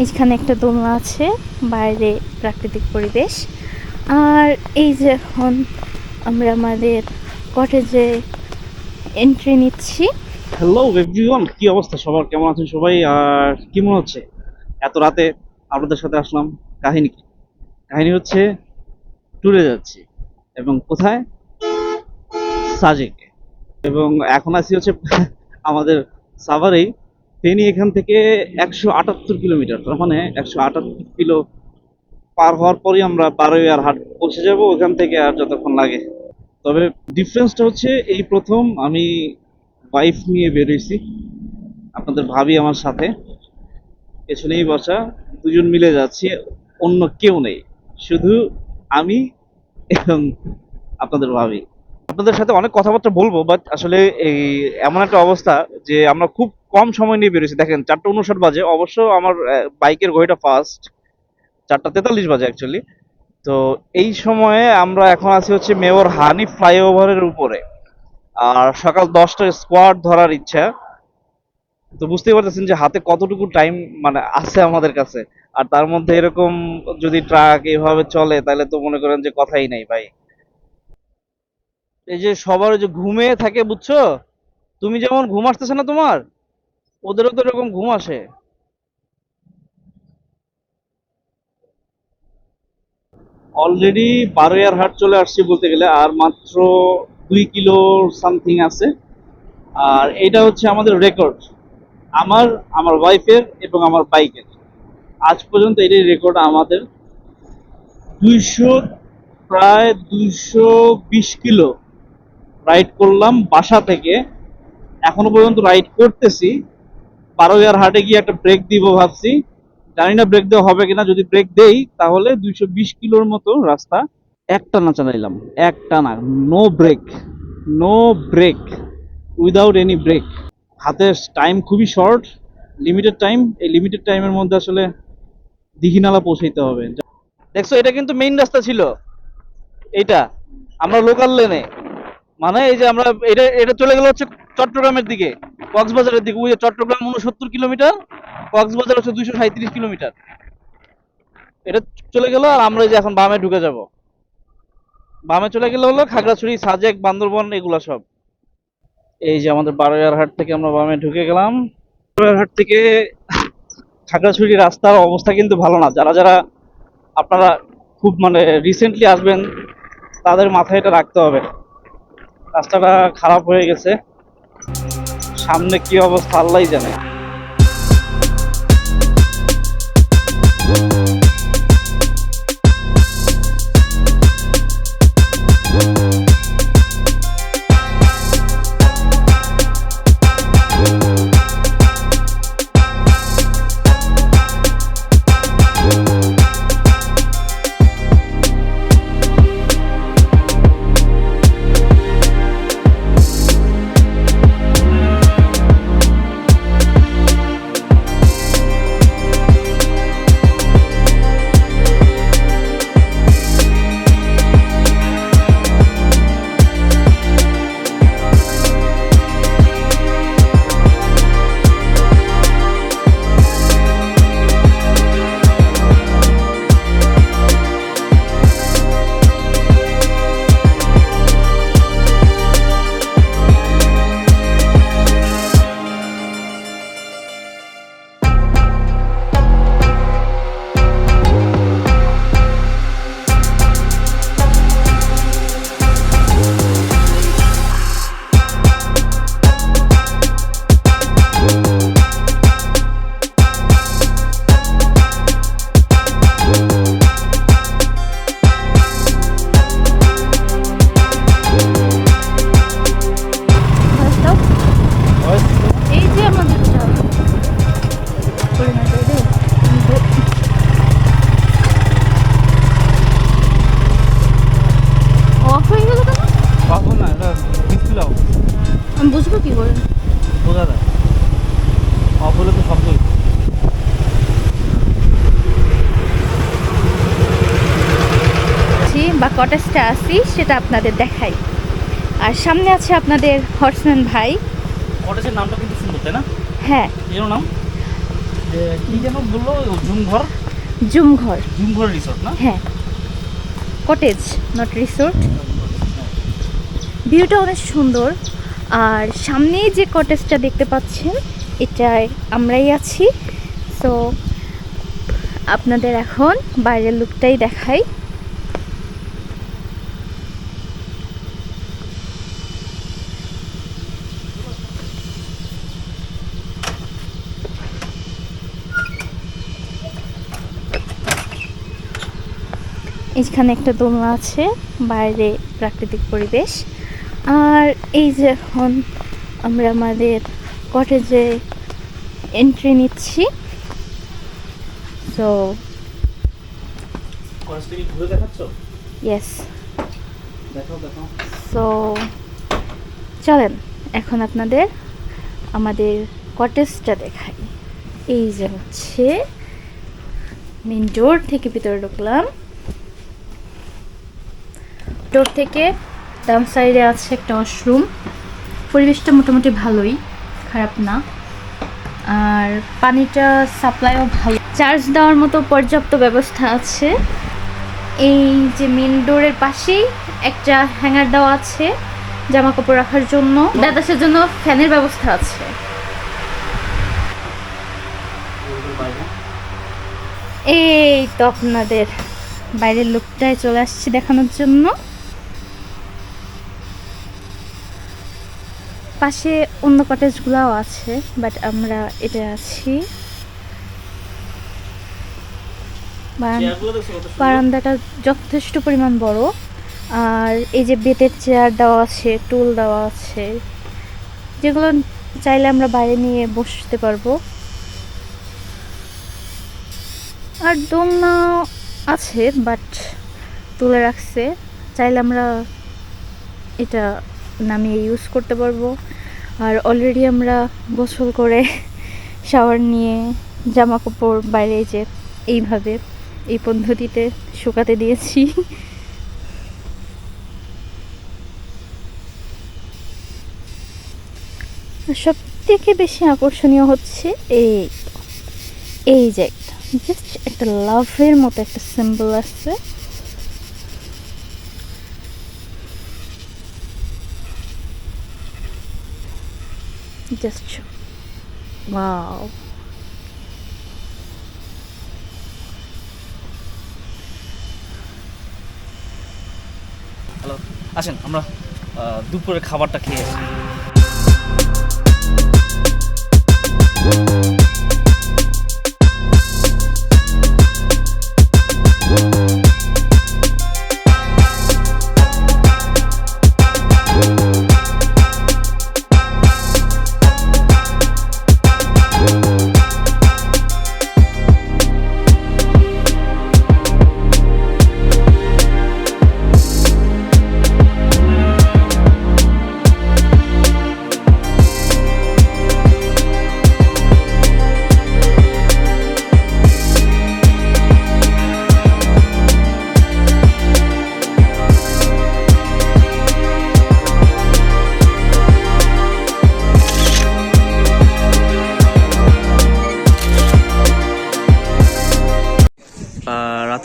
এখানে একটা দোলনা আছে, বাইরে প্রাকৃতিক পরিবেশ। আর এই যে এখন আমরা আমাদের কটেজে এন্ট্রি নিচ্ছি। হ্যালো এভরিওয়ান কি অবস্থা? সবার কেমন আছেন সবাই? আর কি মনে হচ্ছে? এত রাতে আপনাদের সাথে আসলাম কাহিনী কাহিনী হচ্ছে ট্যুরে যাচ্ছি। এবং কোথায়? সাজেকে। এবং এখন আছি হচ্ছে আমাদের সাভারেই। ফেনী এখান থেকে একশো আটাত্তর কিলোমিটার, তার মানে একশো আটাত্তর কিলো পার হওয়ার পরই আমরা বারোই আর হাট পৌঁছে যাব, ওখান থেকে আর যতক্ষণ লাগে। তবে ডিফারেন্সটা হচ্ছে, এই প্রথম আমি ওয়াইফ নিয়ে বেরোইছি আপনাদের ভাবি আমার সাথে। পেছনেই বসা, দুজন মিলে যাচ্ছি, অন্য কেউ নেই, শুধু আমি এবং আপনাদের ভাবি। আপনাদের সাথে অনেক কথাবার্তা বলব বাট আসলে এই এমন একটা অবস্থা যে আমরা খুব কম সময় নিয়ে বেরোছি দেখেন, চারটা উনষাট বাজে, অবশ্য আমার বাইকের ঘড়িটা ফাস্ট চারটা তেতাল্লিশ বাজে অ্যাকচুয়ালি তো এই সময়ে আমরা এখন আছি হচ্ছে মেয়র হানি ফ্লাইওভারের উপরে। আর সকাল দশটায় স্কোয়াড ধরার ইচ্ছা। তো বুঝতেই পারতেছেন যে হাতে কতটুকু টাইম মানে আছে আমাদের কাছে। আর তার মধ্যে এরকম যদি ট্রাক এভাবে চলে, তাহলে তো মনে করেন যে কথাই নাই ভাই। এই যে সবার যে ঘুমে থাকে, বুঝছ? তুমি যেমন ঘুম আসতেছে না তোমার ওদেরও তো এরকম ঘুম আসে। অলরেডি বারোয়ার হাট চলে আসছি বলতে গেলে, আর মাত্র দুই কিলো সামথিং আছে। আর এটা হচ্ছে আমাদের রেকর্ড আমার আমার ওয়াইফের এবং আমার বাইকের আজ পর্যন্ত এটাই রেকর্ড আমাদের। দুইশো, প্রায় দুইশো বিশ কিলো। রাইড করলাম বাসা থেকে। এখনও পর্যন্ত রাইড করতেছি। বারোয়ার হাটে গিয়ে একটা ব্রেক দিব ভাবছি। জানি না ব্রেক দেওয়া হবে কিনা, যদি ব্রেক দেই, তাহলে দুইশো বিশ কিলোর মতো রাস্তা একটা না চালাইলাম। একটা না no break no break without any break হাতে টাইম খুবই শর্ট লিমিটেড টাইম এই লিমিটেড টাইমের মধ্যে আসলে দিঘিনালা পৌঁছাইতে হবে। দেখছ, এটা কিন্তু মেইন রাস্তা ছিল। এইটা, আমরা লোকাল লেনে মানে এই যে আমরা, এটা এটা চলে গেল হচ্ছে চট্টগ্রামের দিকে, কক্সবাজারের দিকে। ওই যে চট্টগ্রাম উনসত্তর কিলোমিটার, কক্সবাজার হচ্ছে দুইশো সাঁত্রিশ কিলোমিটার। এটা চলে গেল আর আমরা যে এখন বামে ঢুকে যাব। বামে চলে গেলে হলো খাগড়াছড়ি, সাজেক, বান্দরবন, এগুলা সব। এই যে আমাদের বারোয়ার হাট থেকে আমরা বামে ঢুকে গেলাম। বারোয়ার হাট থেকে খাগড়াছড়ি রাস্তার অবস্থা কিন্তু ভালো না। যারা যারা আপনারা খুব মানে রিসেন্টলি আসবেন, তাদের মাথায় এটা রাখতে হবে। রাস্তাটা খারাপ হয়ে গেছে। সামনে কি অবস্থা আল্লাহ জানে। কটেজটা আছি সেটা আপনাদের দেখাই। আর সামনে আছে আপনাদের হর্সম্যান ভাই। কটেজের নামটা কিন্তু সুন্দর তাই না? হ্যাঁ। এর নাম? কি যেন বলল? জুমঘর জুমঘর জুমঘর রিসোর্ট না? হ্যাঁ। কটেজ নট রিসোর্ট ভিউটা অনেক সুন্দর। আর সামনেই যে কটেজটা দেখতে পাচ্ছেন এটায় আমরাই আছি। সো আপনাদের এখন বাইরের লুকটাই দেখাই। এখানে একটা দোলনা আছে বাইরে প্রাকৃতিক পরিবেশ। আর এই যে এখন আমরা আমাদের কটেজে এন্ট্রি নিচ্ছি। তো ইয়েস সো চলেন এখন আপনাদের আমাদের কটেজটা দেখাই। এই যে হচ্ছে মেন ডোর থেকে ভিতরে ঢুকলাম। ডোর থেকে ডান সাইডে আছে একটা ওয়াশরুম পরিবেশটা মোটামুটি ভালোই, খারাপ না। আর পানিটা সাপ্লাইও ভালো। চার্জ দেওয়ার মতো পর্যাপ্ত ব্যবস্থা আছে। এই যে মেন ডোরের পাশেই একটা হ্যাঙ্গার দেওয়া আছে জামা কাপড় রাখার জন্য। বাতাসের জন্য ফ্যানের ব্যবস্থা আছে। এই তো আপনাদের বাইরের লোকটায় চলে আসছি দেখানোর জন্য। পাশে অন্য কটেজগুলোও আছে বাট আমরা এটা আছি? বারান্দাটা যথেষ্ট পরিমাণ বড়। আর এই যে বেতের চেয়ার দেওয়া আছে টুল দেওয়া আছে। যেগুলো চাইলে আমরা বাইরে নিয়ে বসতে পারব। আর দোলনা আছে বাট তুলে রাখছে। চাইলে আমরা এটা নামিয়ে ইউজ করতে পারব। আর অলরেডি আমরা গোসল করে শাওয়ার নিয়ে জামা কাপড় বাইরে যে এইভাবে এই পদ্ধতিতে শুকাতে দিয়েছি। সব থেকে বেশি আকর্ষণীয় হচ্ছে এই এই যে একটা জাস্ট একটা লাভের মতো একটা সিম্বল আছে জাস্ট ওয়াও হ্যালো আসেন আমরা আহ, দুপুরের খাবারটা খেয়ে আসি।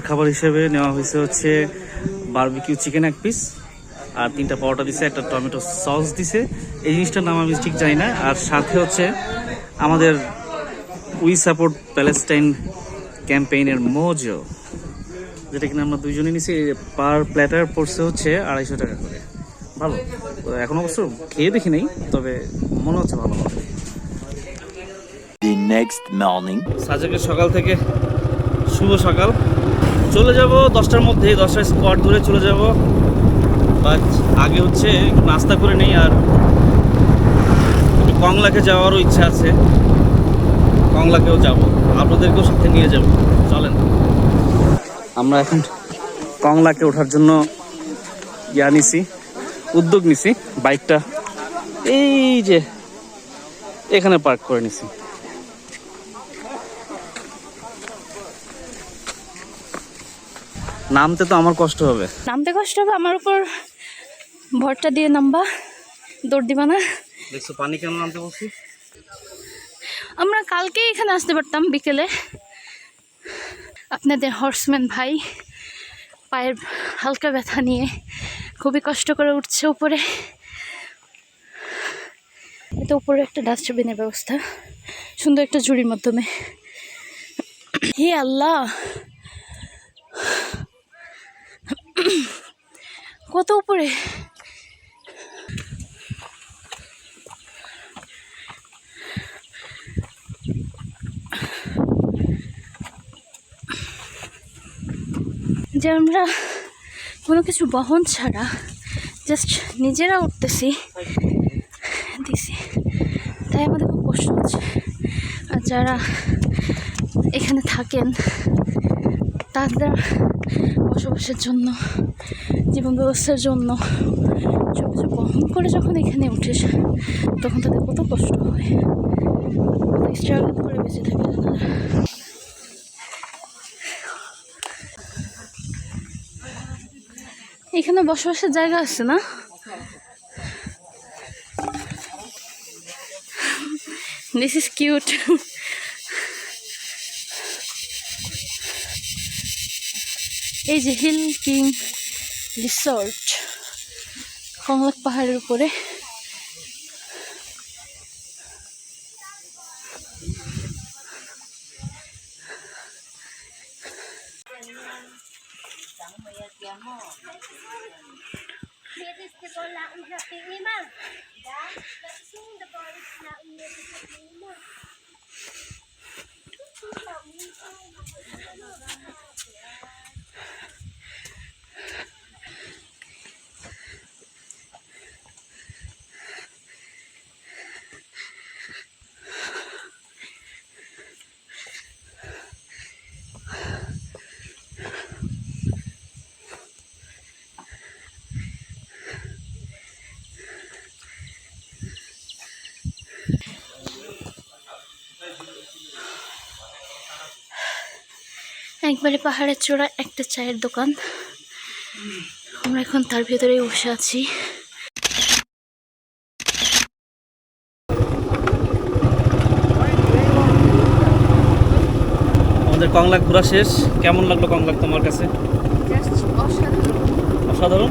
রাতের খাবার হিসেবে নেওয়া হয়েছে হচ্ছে বারবিকিউ চিকেন এক পিস আর তিনটা পরোটা দিছে একটা টমেটো সস দিছে। এই জিনিসটার নাম আমি ঠিক জানি না। আর সাথে হচ্ছে আমাদের উই সাপোর্ট প্যালেস্টাইন ক্যাম্পেইনের মোজো যেটা কিনা আমরা দুইজনে নিছি। পার প্ল্যাটার পড়ছে হচ্ছে আড়াইশো টাকা করে। ভালো। এখন অবশ্য খেয়ে দেখি নাই তবে মনে হচ্ছে ভালো হবে। Next morning. সাজেকের সকাল থেকে শুভ সকাল। চলে যাব, দশটার মধ্যে দশটার স্পট ধরে চলে যাব। বাট আগে হচ্ছে নাস্তা করে নেই আর কংলাকে যাওয়ারও ইচ্ছা আছে। কংলাকেও যাব, আপনাদেরকেও সাথে নিয়ে যাব। চলেন। আমরা এখন কংলাকে ওঠার জন্য ইয়া নিছি, উদ্যোগ নিছি, বাইকটা এই যে এখানে পার্ক করে নিছি। নামতে তো আমার কষ্ট হবে। নামতে কষ্ট হবে আমার উপর ভরটা দিয়ে নামবা দৌড় দিবা না। দেখছ পানি কেন নামতে বলছি? আমরা কালকেই এখানে আসতে পারতাম বিকেলে। আপনাদের হর্সম্যান ভাই পায়ের হালকা ব্যথা নিয়ে খুবই কষ্ট করে উঠছে উপরে। এটা উপরে একটা ডাস্টবিনের ব্যবস্থা সুন্দর একটা ঝুড়ির মাধ্যমে। হে আল্লাহ! কত উপরে? যে আমরা কোনো কিছু বহন ছাড়া জাস্ট নিজেরা উঠতেছি, দিছি। তাই আমাদের খুব কষ্ট হচ্ছে। আর যারা এখানে থাকেন, তাদের বসবাসের জন্য জীবন ব্যবস্থার জন্য সব কিছু বহন করে যখন এখানে উঠে তখন তাদের কত কষ্ট হয়। স্ট্রাগল করে বেঁচে থাকে এখানে বসবাসের জায়গা আছে না? দিস ইজ কিউট এই যে হিল কিং রিসর্ট কমলাক পাহাড়ের উপরে ma'am. একবারে পাহাড়ের চূড়া একটা চায়ের দোকান। আমরা এখন তার ভেতরে বসে আছি। আমাদের কংলাক ঘোরা শেষ। কেমন লাগল কংলাক তোমার কাছে? অসাধারণ?